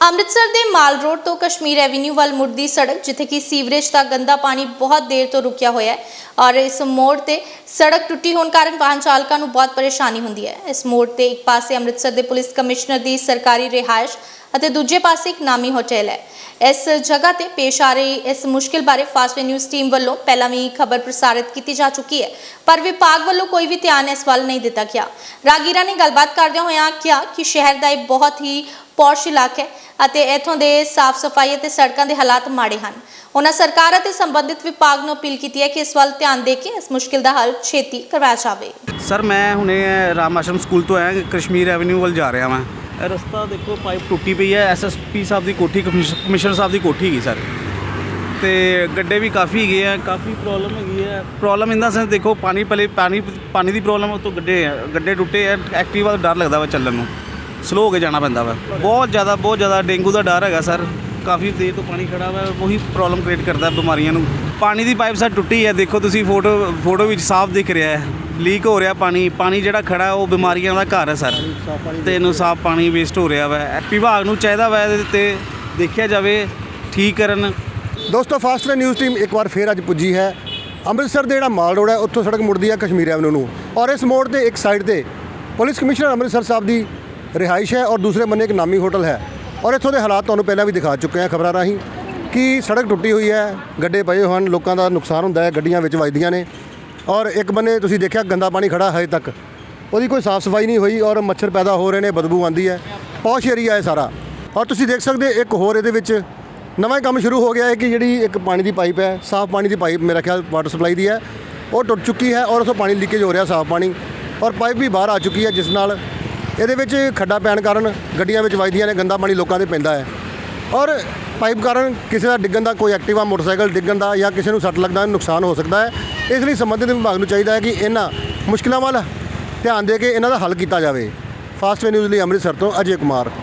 ਅੰਮ੍ਰਿਤਸਰ ਦੇ ਮਾਲ ਰੋਡ ਤੋਂ ਕਸ਼ਮੀਰ ਐਵੀਨਿਊ ਵੱਲ ਮੁੜਦੀ ਸੜਕ, ਜਿੱਥੇ ਕਿ ਸੀਵਰੇਜ ਦਾ ਗੰਦਾ ਪਾਣੀ ਬਹੁਤ ਦੇਰ ਤੋਂ ਰੁਕਿਆ ਹੋਇਆ ਹੈ ਔਰ ਇਸ ਮੋੜ ਤੇ ਸੜਕ ਟੁੱਟੀ ਹੋਣ ਕਾਰਨ ਵਾਹਨ ਚਾਲਕਾਂ ਨੂੰ ਬਹੁਤ ਪਰੇਸ਼ਾਨੀ ਹੁੰਦੀ ਹੈ। ਇਸ ਮੋੜ ਤੇ ਇੱਕ ਪਾਸੇ ਅੰਮ੍ਰਿਤਸਰ ਦੇ ਪੁਲਿਸ ਕਮਿਸ਼ਨਰ ਦੀ ਸਰਕਾਰੀ ਰਿਹਾਇਸ਼ ਅਤੇ ਦੂਜੇ ਪਾਸੇ ਇੱਕ ਨਾਮੀ ਹੋਟਲ ਹੈ। ਇਸ ਜਗ੍ਹਾ ਤੇ ਪੇਸ਼ ਆ ਰਹੀ ਇਸ ਮੁਸ਼ਕਿਲ ਬਾਰੇ ਫਾਸਟ ਨਿਊਜ਼ ਟੀਮ ਵੱਲੋਂ ਪਹਿਲਾਂ ਵੀ ਖਬਰ ਪ੍ਰਸਾਰਿਤ ਕੀਤੀ ਜਾ ਚੁੱਕੀ ਹੈ, ਪਰ ਵਿਭਾਗ ਵੱਲੋਂ ਕੋਈ ਵੀ ਧਿਆਨ ਇਸ ਵੱਲ ਨਹੀਂ ਦਿੱਤਾ ਗਿਆ। ਰਾਗੀਰਾ ਨੇ ਗੱਲਬਾਤ ਕਰਦਿਆਂ ਹੋਇਆਂ ਕਿਹਾ ਕਿ ਸ਼ਹਿਰ ਦਾ ਇਹ ਬਹੁਤ ਹੀ ਪੌਸ਼ ਇਲਾਕਾ ਹੈ ਅਤੇ ਇੱਥੋਂ ਦੇ ਸਾਫ਼ ਸਫ਼ਾਈ ਅਤੇ ਸੜਕਾਂ ਦੇ ਹਾਲਾਤ ਮਾੜੇ ਹਨ। ਉਹਨਾਂ ਸਰਕਾਰ ਅਤੇ ਸੰਬੰਧਿਤ ਵਿਭਾਗ ਨੂੰ ਅਪੀਲ ਕੀਤੀ ਹੈ ਕਿ ਇਸ ਵੱਲ ਧਿਆਨ ਦੇ ਕੇ ਇਸ ਮੁਸ਼ਕਿਲ ਦਾ ਹੱਲ ਛੇਤੀ ਕਰਵਾਇਆ ਜਾਵੇ। ਸਰ, ਮੈਂ ਹੁਣੇ ਰਾਮ ਆਸ਼ਰਮ ਸਕੂਲ ਤੋਂ ਆਇਆ, ਕਸ਼ਮੀਰ ਐਵਨਿਊ ਵੱਲ ਜਾ ਰਿਹਾ ਵਾਂ। ਇਹ ਰਸਤਾ ਦੇਖੋ, ਪਾਈਪ ਟੁੱਟੀ ਪਈ ਹੈ। ਐਸਐਸਪੀ ਸਾਹਿਬ ਦੀ ਕੋਠੀ, ਕਮਿਸ਼- ਕਮਿਸ਼ਨਰ ਸਾਹਿਬ ਦੀ ਕੋਠੀ ਹੈਗੀ, ਸਰ। ਤੇ ਗੱਡੇ ਵੀ ਕਾਫੀ ਹੈਗੇ ਆ, ਕਾਫੀ ਪ੍ਰੋਬਲਮ ਹੈਗੀ ਹੈ ਪ੍ਰੋਬਲਮ ਇੰਦਾ ਸੈਂਸ ਦੇਖੋ, ਪਾਣੀ ਪਲੇ ਪਾਣੀ ਪਾਣੀ ਦੀ ਪ੍ਰੋਬਲਮ ਉਹ ਤੋਂ ਗੱਡੇ ਆ ਗੱਡੇ ਟੁੱਟੇ ਆ। ਐਕਟਿਵਾ ਦਾ ਡਰ ਲੱਗਦਾ ਵਾ ਚੱਲਣ ਨੂੰ। ਸਲੋ ਹੋ ਕੇ ਜਾਣਾ ਪੈਂਦਾ ਵਾ। ਬਹੁਤ ਜ਼ਿਆਦਾ ਬਹੁਤ ਜ਼ਿਆਦਾ ਡੇਂਗੂ ਦਾ ਡਰ ਹੈਗਾ, ਸਰ। ਕਾਫੀ ਦੇਰ ਤੋਂ ਪਾਣੀ ਖੜਾ ਵਾ, ਉਹੀ ਪ੍ਰੋਬਲਮ ਕ੍ਰੀਏਟ ਕਰਦਾ ਬਿਮਾਰੀਆਂ ਨੂੰ। ਪਾਣੀ ਦੀ ਪਾਈਪ, ਸਰ, ਟੁੱਟੀ ਹੈ ਦੇਖੋ, ਤੁਸੀਂ ਫੋਟੋ ਫੋਟੋ ਵਿੱਚ ਸਾਫ਼ ਦਿਖ ਰਿਹਾ ਹੈ। ਲੀਕ ਹੋ ਰਿਹਾ ਪਾਣੀ ਪਾਣੀ ਜਿਹੜਾ ਖੜਾ, ਉਹ ਬਿਮਾਰੀਆਂ ਦਾ ਘਰ ਹੈ ਸਰ। ਤੇ ਇਹਨੂੰ ਸਾਫ਼ ਪਾਣੀ ਵੇਸਟ ਹੋ ਰਿਹਾ ਵਾ। ਵਿਭਾਗ ਨੂੰ ਚਾਹੀਦਾ ਵਾ ਇਹਦੇ ਤੇ ਦੇਖਿਆ ਜਾਵੇ, ਠੀਕ ਕਰਨ। ਦੋਸਤੋ ਫਾਸਟ ਨਿਊਜ਼ ਟੀਮ ਇੱਕ ਵਾਰ ਫੇਰ ਅੱਜ ਪੁੱਜੀ ਹੈ। ਅੰਮ੍ਰਿਤਸਰ ਦੇ ਜਿਹੜਾ ਮਾਲ ਰੋਡ ਹੈ, ਉੱਥੋਂ ਸੜਕ ਮੁੜਦੀ ਹੈ ਕਸ਼ਮੀਰ ਐਵਨਿਊ ਨੂੰ। ਔਰ ਇਸ ਮੋੜ ਤੇ ਇੱਕ ਸਾਈਡ ਤੇ ਪੁਲਿਸ ਕਮਿਸ਼ਨਰ ਅੰਮ੍ਰਿਤਸਰ ਸਾਹਿਬ ਦੀ ਰਿਹਾਇਸ਼ ਹੈ ਔਰ ਦੂਸਰੇ ਬੰਨੇ ਇੱਕ ਨਾਮੀ ਹੋਟਲ ਹੈ। ਔਰ ਇੱਥੋਂ ਦੇ ਹਾਲਾਤ ਤੁਹਾਨੂੰ ਪਹਿਲਾਂ ਵੀ ਦਿਖਾ ਚੁੱਕੇ ਹਾਂ ਖਬਰਾਂ ਰਾਹੀਂ ਕਿ ਸੜਕ ਟੁੱਟੀ ਹੋਈ ਹੈ, ਗੱਡੇ ਪਏ ਹੋਏ ਹਨ ਲੋਕਾਂ ਦਾ ਨੁਕਸਾਨ ਹੁੰਦਾ ਹੈ, ਗੱਡੀਆਂ ਵਿੱਚ ਵੱਜਦੀਆਂ ਨੇ। ਔਰ ਇੱਕ ਬੰਨੇ ਤੁਸੀਂ ਦੇਖਿਆ ਗੰਦਾ ਪਾਣੀ ਖੜਾ ਹਜੇ ਤੱਕ। ਉਹਦੀ ਕੋਈ ਸਾਫ਼ ਸਫ਼ਾਈ ਨਹੀਂ ਹੋਈ ਔਰ ਮੱਛਰ ਪੈਦਾ ਹੋ ਰਹੇ ਨੇ, ਬਦਬੂ ਆਉਂਦੀ ਹੈ। ਪੌਸ਼ ਏਰੀਆ ਹੈ ਸਾਰਾ। ਔਰ ਤੁਸੀਂ ਦੇਖ ਸਕਦੇ ਇੱਕ ਹੋਰ ਇਹਦੇ ਵਿੱਚ ਨਵਾਂ ਕੰਮ ਸ਼ੁਰੂ ਹੋ ਗਿਆ ਹੈ ਕਿ ਜਿਹੜੀ ਇੱਕ ਪਾਣੀ ਦੀ ਪਾਈਪ ਹੈ, ਸਾਫ਼ ਪਾਣੀ ਦੀ ਪਾਈਪ ਮੇਰਾ ਖਿਆਲ ਵਾਟਰ ਸਪਲਾਈ ਦੀ ਹੈ। ਉਹ ਟੁੱਟ ਚੁੱਕੀ ਹੈ ਔਰ ਉਸੋਂ ਪਾਣੀ ਲੀਕੇਜ ਹੋ ਰਿਹਾ ਸਾਫ਼ ਪਾਣੀ। ਔਰ ਪਾਈਪ ਵੀ ਬਾਹਰ ਆ ਚੁੱਕੀ ਹੈ, ਜਿਸ ਨਾਲ ਇਹਦੇ ਵਿੱਚ ਖੱਡਾ ਪੈਣ ਕਾਰਨ ਗੱਡੀਆਂ ਵਿੱਚ ਵੱਜਦੀਆਂ ਨੇ, ਗੰਦਾ ਪਾਣੀ ਲੋਕਾਂ ਦੇ ਪੈਂਦਾ ਹੈ। ਔਰ ਪਾਈਪ ਕਾਰਨ ਕਿਸੇ ਦਾ ਡਿੱਗਣ ਦਾ ਕੋਈ ਐਕਟਿਵਾ ਮੋਟਰਸਾਈਕਲ ਡਿੱਗਣ ਦਾ ਜਾਂ ਕਿਸੇ ਨੂੰ ਸੱਟ ਲੱਗਦਾ ਨੁਕਸਾਨ ਹੋ ਸਕਦਾ ਹੈ। ਇਸ ਲਈ ਸੰਬੰਧਿਤ ਵਿਭਾਗ ਨੂੰ ਚਾਹੀਦਾ ਹੈ ਕਿ ਇਹਨਾਂ ਮੁਸ਼ਕਿਲਾਂ ਵੱਲ ਧਿਆਨ ਦੇ ਕੇ ਇਹਨਾਂ ਦਾ ਹੱਲ ਕੀਤਾ ਜਾਵੇ। ਫਾਸਟ ਨਿਊਜ਼ ਲਈ ਅੰਮ੍ਰਿਤਸਰ ਤੋਂ ਅਜੇ ਕੁਮਾਰ।